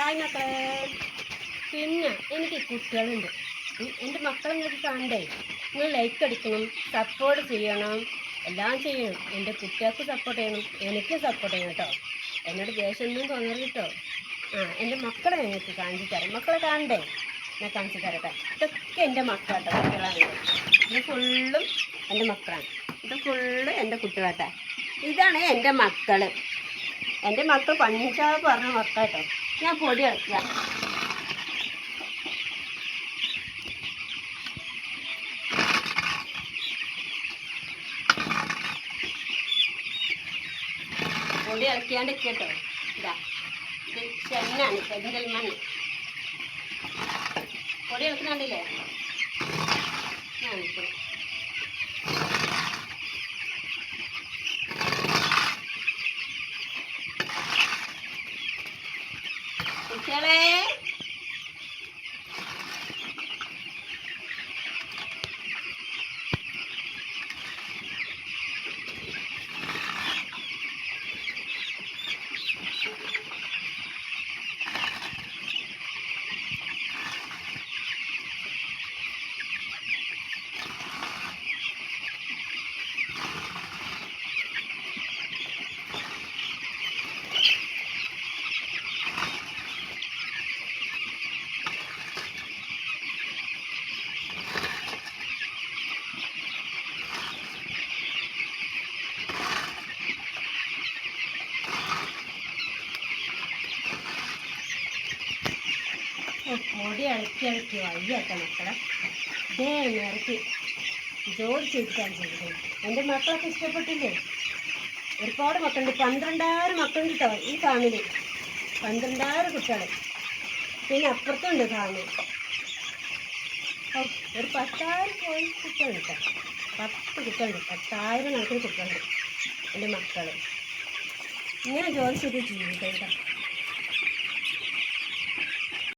Hi മക്കളെ. പിന്നെ എനിക്ക് കുട്ടികളുണ്ട്. എന്റെ മക്കളെ നിങ്ങൾക്ക് കണ്ടേ നിങ്ങൾ ലൈക്ക് അടിക്കണം സപ്പോർട്ട് ചെയ്യണം എല്ലാം ചെയ്യണം. എന്റെ കുട്ടികൾക്ക് സപ്പോർട്ട് ചെയ്യണം എനിക്ക് സപ്പോർട്ട് ചെയ്യണം കേട്ടോ. എന്നോട് ദേഷ്യമൊന്നും തോന്നരുത് കേട്ടോ. ആ എന്റെ മക്കളെ നിങ്ങൾക്ക് കാണിച്ചു തരാം. മക്കളെ കാണണ്ടേ? ഞാൻ കാണിച്ചു തരട്ടെ. ഇതൊക്കെ എന്റെ മക്കളാട്ടോ കുട്ടികളാണ്. ഇത് ഫുള്ളും എന്റെ മക്കളാണ്. ഇത് ഫുള്ള് എന്റെ കുട്ടികളാട്ടെ. ഇതാണ് എന്റെ മക്കൾ എന്റെ മക്കൾ പഞ്ചാബ് പറഞ്ഞ മക്കളാട്ടോ. ഞാൻ പൊടി ഇറക്കുക പൊടി ഇറക്കിയാണ്ട് കേട്ടോ ഇതാ. ഇത് ചെന്നാണ് പെരിന്തൽ മണ്ണ് പൊടി ഇറക്കുന്നുണ്ടല്ലേ ഞാൻ kéo lên പൊടി ഇളക്കി ഇളക്കി വയ്യാത്ത മക്കളെ ഇതേ നേരത്തെ ജോലി ചെയ്തിട്ടാണ് ചെയ്തത് എന്റെ മക്കളൊക്കെ ഇഷ്ടപ്പെട്ടില്ലേ? ഒരുപാട് മക്കളുണ്ട്. പന്ത്രണ്ടായിരം മക്കളുണ്ട് കേട്ടോ ഈ ഫാമിലി. പന്ത്രണ്ടായിരം കുട്ടികൾ പിന്നെ അപ്പുറത്തുണ്ട് ഫാമിലി. ഒരു പത്തായിരം പോയി കുട്ടികളുണ്ട് കേട്ടോ. പത്ത് കുട്ടികളുണ്ട്. പത്തായിരം കണക്കിന് കുട്ടികളുണ്ട് എന്റെ മക്കൾ ഇങ്ങനെ ജോലി ചെയ്ത് ജീവിതം കേട്ടോ.